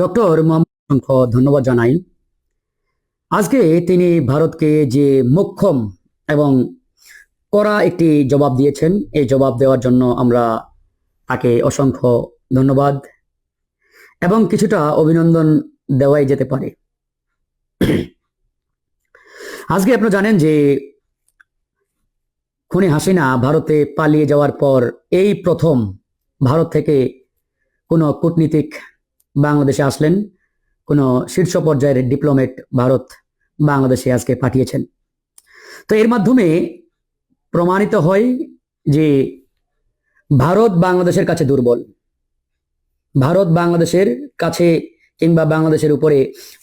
Doctor Mohammad ধন্যবাদ জানাই। আজকে তিনি ভারতকে যে মোক্ষম এবং কড়া একটি জবাব দিয়েছেন, এই জবাব দেওয়ার জন্য আমরা তাকে অসংখ্য ধন্যবাদ এবং কিছুটা অভিনন্দন দেওয়াই যেতে পারে। আজকে আপনারা জানেন যে খুনি হাসিনা ভারতে পালিয়ে যাওয়ার পর এই প্রথম ভারত থেকে কোনো কূটনীতিক বাংলাদেশে আসলেন, কোনো শীর্ষ পর্যায়ের ডিপ্লোমেট ভারত বাংলাদেশে আজকে পাঠিয়েছেন। তো এর মাধ্যমে প্রমাণিত হয় যে ভারত বাংলাদেশের কাছে দুর্বল। ভারত বাংলাদেশের কাছে কিংবা বাংলাদেশের উপরে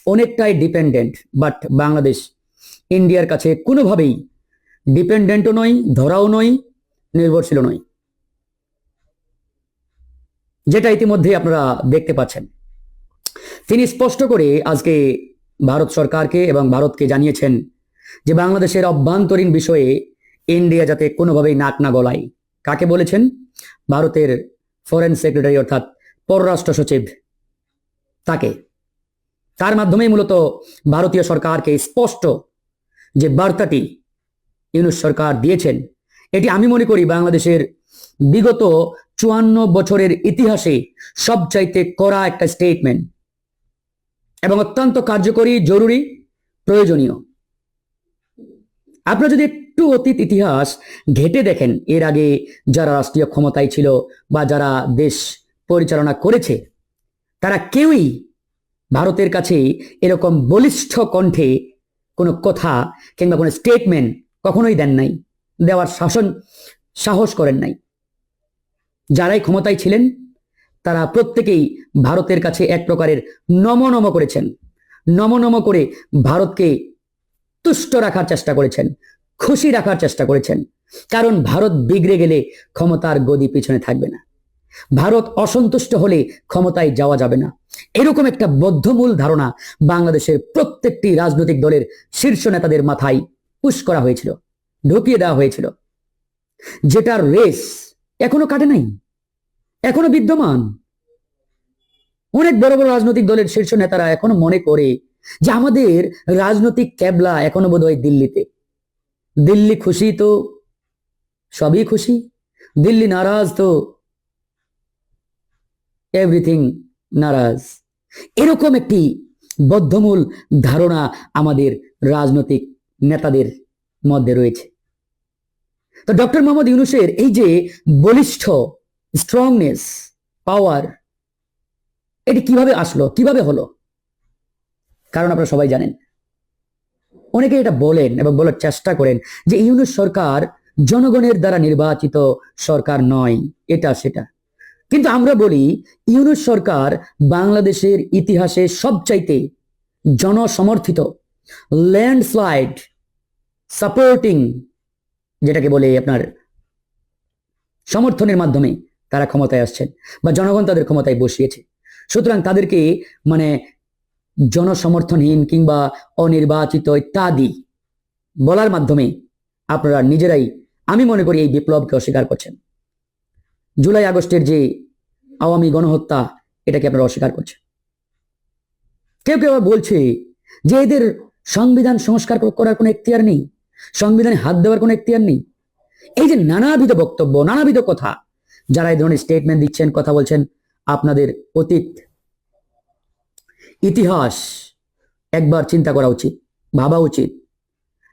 অনেকটাই ডিপেন্ডেন্ট বাট বাংলাদেশ, ইন্ডিয়ার কাছে কোনোভাবেই ডিপেন্ডেন্টও নয় ধরাও নয় নির্ভরশীল নয় যেটা ইতিমধ্যে আপনারা দেখতে পাচ্ছেন। তিনি স্পষ্ট করে আজকে ভারত সরকারকে এবং ভারতকে জানিয়েছেন যে বাংলাদেশের অভ্যন্তরীণ বিষয়ে ইন্ডিয়া যাতে কোনোভাবেই নাক না গলায়। কাকে বলেছেন? ভারতের ফরেন সেক্রেটারি অর্থাৎ পররাষ্ট্র সচিব। তাকে। তার মাধ্যমেই মূলত ভারতীয় সরকারকে স্পষ্ট যে বার্তাটি ইউনুস সরকার দিয়েছেন। এটি আমি মনে করি বাংলাদেশের বিগত চুয়ান্ন বছরের ইতিহাসে সবচাইতে করা একটা স্টেটমেন্ট এবং অত্যন্ত কার্যকরী, জরুরি, প্রয়োজনীয়। আপনারা যদি একটু অতীত ইতিহাস ঘেটে দেখেন, এর আগে যারা রাষ্ট্রীয় ক্ষমতায় ছিল বা যারা দেশ পরিচালনা করেছে, তারা কেউই ভারতের কাছে এরকম বলিষ্ঠ কণ্ঠে কোনো কথা কিংবা কোনো স্টেটমেন্ট কখনোই দেন নাই। দেওয়ার শাসন, সাহস করেন নাই। যারাই ক্ষমতায় ছিলেন, তারা প্রত্যেকেই ভারতের কাছে এক প্রকারের নম নম করেছেন। নম নম করে ভারতকে তুষ্ট রাখার চেষ্টা করেছেন, খুশি রাখার চেষ্টা করেছেন। কারণ ভারত বিগড়ে গেলে ক্ষমতার গদি পিছনে থাকবে না। ভারত অসন্তুষ্ট হলে ক্ষমতায় যাওয়া যাবে না। এরকম একটা বদ্ধমূল ধারণা বাংলাদেশের প্রত্যেকটি রাজনৈতিক দলের শীর্ষ নেতাদের মাথায় পুশ করা হয়েছিল, ঢুকিয়ে দেওয়া হয়েছিল। যেটার রেস এখনও কাটে নাই, এখনও বিদ্যমান। অনেক বড় বড় রাজনৈতিক দলের শীর্ষ নেতারা এখনও মনে করে যে আমাদের রাজনৈতিক ক্যাবলা এখনও বোধ দিল্লিতে। দিল্লি খুশি তো, সবই খুশি। দিল্লি নারাজ তো এভরিথিং নারাজ। এরকম একটি বদ্ধমূল ধারণা আমাদের রাজনৈতিক নেতাদের মধ্যে রয়েছে। তো ডক্টর মোহাম্মদ ইউনুসের এই যে বলিষ্ঠ স্ট্রংনেস পাওয়ার এটি কীভাবে আসলো, কীভাবে হলো? কারণ আপনারা সবাই জানেন। অনেকে এটা বলেন এবং বলার চেষ্টা করেন যে ইউনুস সরকার জনগণের দ্বারা নির্বাচিত সরকার নয়, এটা সেটা। কিন্তু আমরা বলি ইউনুস সরকার বাংলাদেশের ইতিহাসে সবচাইতে জনসমর্থিত ল্যান্ডস্লাইড সাপোর্টিং যেটাকে বলে আপনার সমর্থনের মাধ্যমে তারা ক্ষমতায় আসছেন বা জনগণ তাদের ক্ষমতায় বসিয়েছে। সুতরাং তাদেরকে মানে জনসমর্থনহীন কিংবা অনির্বাচিত ইত্যাদি বলার মাধ্যমে আপনারা নিজেরাই আমি মনে করি এই বিপ্লবকে অস্বীকার করছেন। জুলাই আগস্টের যে আওয়ামী গণহত্যা, এটাকে আপনারা অস্বীকার করছেন। কেউ কেউ বলছে যে এদের সংবিধান সংস্কার করার কোনো এখতিয়ার নেই। সংবিধানে হাত দেওয়ার কোনো এখতিয়ার নেই। এই যে নানাবিধ বক্তব্য, নানাবিধ কথা, যারা এই ধরনের স্টেটমেন্ট দিচ্ছেন, কথা বলছেন, আপনাদের অতীত, ইতিহাস একবার চিন্তা করা উচিত, ভাবা উচিত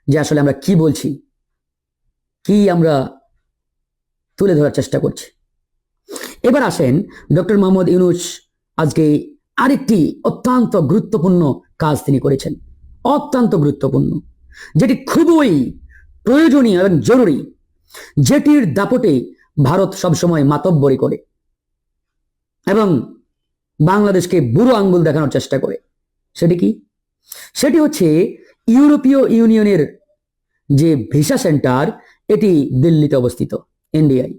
যে আসলে আমরা কি বলছি, কি আমরা তুলে ধরার চেষ্টা করছি। এবার আসেন ডক্টর মোহাম্মদ ইউনুস আজকে আরেকটি অত্যন্ত গুরুত্বপূর্ণ কাজ তিনি করেছেন। অত্যন্ত গুরুত্বপূর্ণ। যেটি খুবই প্রয়োজনীয় এবং জরুরি। যেটির দাপটে ভারত সবসময় মাতব্বরি করে এবং বাংলাদেশকে বুড়ো আঙ্গুল দেখানোর চেষ্টা করে। সেটি কি? সেটি হচ্ছে ইউরোপীয় ইউনিয়নের যে ভিসা সেন্টার, এটি দিল্লিতে অবস্থিত ইন্ডিয়ায়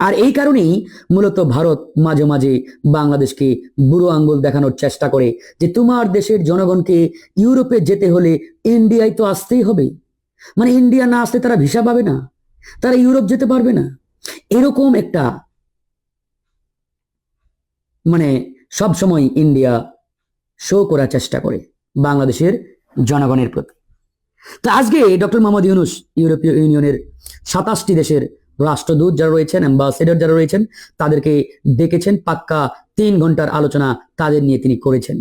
আর এই কারণেই মূলত ভারত মাঝে মাঝে বাংলাদেশকে বুড়ো আঙ্গুল দেখানোর চেষ্টা করে যে তোমার দেশের জনগণকে ইউরোপে যেতে হলে ইন্ডিয়ায় তো আসতেই হবে। মানে ইন্ডিয়া না আসলে তারা ভিসা পাবে না, তারা ইউরোপ যেতে পারবে না। এরকম একটা মানে সব সময় ইন্ডিয়া শো করার চেষ্টা করে বাংলাদেশের জনগণের প্রতি। তো আজকে ডক্টর মোহাম্মদ ইউনুস ইউরোপীয় ইউনিয়নের সাতাশটি দেশের রাষ্ট্রদূত যারা রয়েছেন অ্যাম্বাসেডর যারা রয়েছেন, তাদেরকে ডেকেছেন পাক্কা তিন ঘণ্টার আলোচনা তাদের নিয়ে তিনি করেছেন।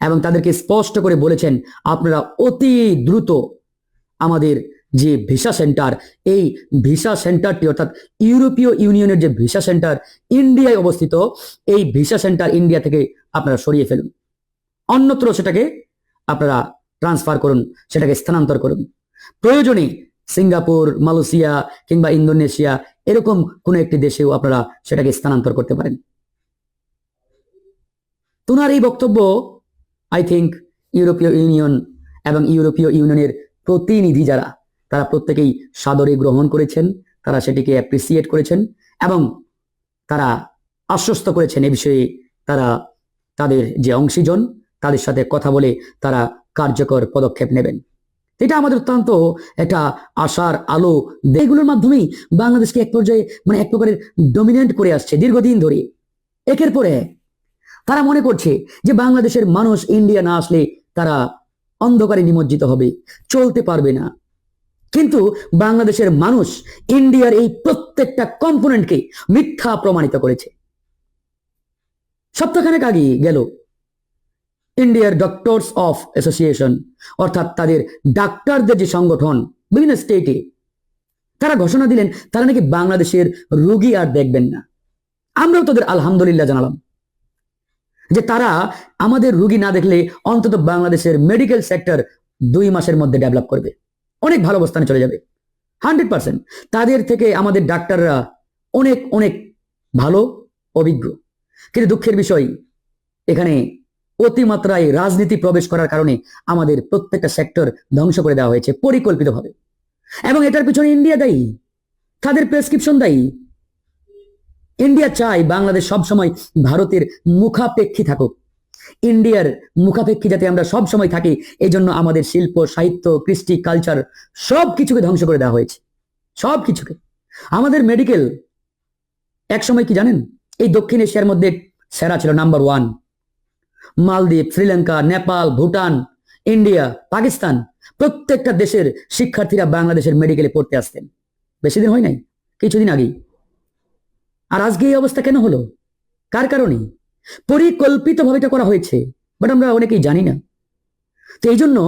এবং তাদেরকে স্পষ্ট করে বলেছেন, আপনারা অতি দ্রুত আমাদের যে ভিসা সেন্টার, এই ভিসা সেন্টারটি অর্থাৎ ইউরোপীয় ইউনিয়নের যে ভিসা সেন্টার ইন্ডিয়ায় অবস্থিত, এই ভিসা সেন্টার ইন্ডিয়া থেকে আপনারা সরিয়ে ফেলুন। অন্যত্র সেটাকে আপনারা ট্রান্সফার করুন, সেটাকে স্থানান্তর করুন। প্রয়োজনে সিঙ্গাপুর, মালয়েশিয়া কিংবা ইন্দোনেশিয়া, এরকম কোন একটি দেশেও আপনারা সেটাকে স্থানান্তর করতে পারেন। তোনার এই বক্তব্য আই থিঙ্ক ইউরোপীয় ইউনিয়ন এবং ইউরোপীয় ইউনিয়নের প্রতিনিধি যারা, তারা প্রত্যেকেই সাদরে গ্রহণ করেছেন, তারা সেটিকে অ্যাপ্রিসিয়েট করেছেন এবং তারা আশ্বস্ত করেছেন এ বিষয়ে তারা তাদের যে অংশীজন, তাদের সাথে কথা বলে তারা কার্যকর পদক্ষেপ নেবেন। এটা আমাদের অত্যন্ত একটা আশার আলো। এগুলোর মাধ্যমেই বাংলাদেশকে এক পর্যায়ে মানে এক প্রকারের ডমিনেন্ট করে আসছে দীর্ঘদিন ধরে। একের পরে তারা মনে করছে যে বাংলাদেশের মানুষ ইন্ডিয়া না আসলে তারা অন্ধকারে নিমজ্জিত হবে, চলতে পারবে না। কিন্তু বাংলাদেশের মানুষ ইন্ডিয়ার এই প্রত্যেকটা কম্পোনেন্টকে মিথ্যা প্রমাণিত করেছে। সপ্তাহখানেক আগে গেল ইন্ডিয়ার ডক্টরস অফ অ্যাসোসিয়েশন অর্থাৎ তাদের ডাক্তারদের যে সংগঠন, বিভিন্ন স্টেটে তারা ঘোষণা দিলেন, তারা নাকি বাংলাদেশের রুগী আর দেখবেন না। আমরাও তাদের আলহামদুলিল্লাহ জানালাম যে তারা আমাদের রুগী না দেখলে অন্তত বাংলাদেশের মেডিকেল সেক্টর দুই মাসের মধ্যে ডেভেলপ করবে। অনেক ভালো অবস্থানে চলে যাবে। হান্ড্রেড পার্সেন্ট তাদের থেকে আমাদের ডাক্তাররা অনেক অনেক ভালো, অভিজ্ঞ। কিন্তু দুঃখের বিষয়, এখানে অতিমাত্রায় রাজনীতি প্রবেশ করার কারণে আমাদের প্রত্যেকটা সেক্টর ধ্বংস করে দেওয়া হয়েছে পরিকল্পিতভাবে। এবং এটার পিছনে ইন্ডিয়া দায়ী, তাদের প্রেসক্রিপশন দায়ী। ইন্ডিয়া চায় বাংলাদেশ সবসময় ভারতের মুখাপেক্ষী থাকুক। ইন্ডিয়ার মুখাপেক্ষী যাতে আমরা সব সময় থাকি এই জন্য আমাদের শিল্প, সাহিত্য, কৃষ্টি কালচার সব কিছুকে ধ্বংস করে দেওয়া হয়েছে। সব কিছুকে আমাদের মেডিকেল এক সময় কি জানেন? এই দক্ষিণ এশিয়ার মধ্যে সেরা ছিল number one Maldives, Sri Lanka, Nepal, Bhutan, India, Pakistan প্রত্যেকটা দেশের শিক্ষার্থীরা বাংলাদেশের মেডিকেলে পড়তে আসতেন। বেশি দিন হয় নাই, কিছুদিন আগেই। আর আজকে এই অবস্থা কেন হলো? কার কারণে? পরিকল্পিতভাবে এটা করা হয়েছে বাট আমরা অনেকেই জানি না। তো এই জন্য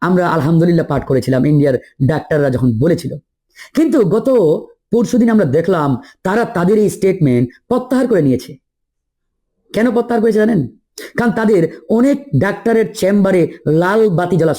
আমরা আলহামদুলিল্লাহ পাঠ করেছিলাম, ইন্ডিয়ার ডাক্তাররা যখন বলেছিল। কিন্তু গত পরশুদিন আমরা দেখলাম, তারা তাদের এই স্টেটমেন্ট প্রত্যাহার করে নিয়েছে। কেন প্রত্যাহার করেছে জানেন? কারণ তাদের অনেক ডাক্তারের চেম্বারে লাল বাতি জ্বলা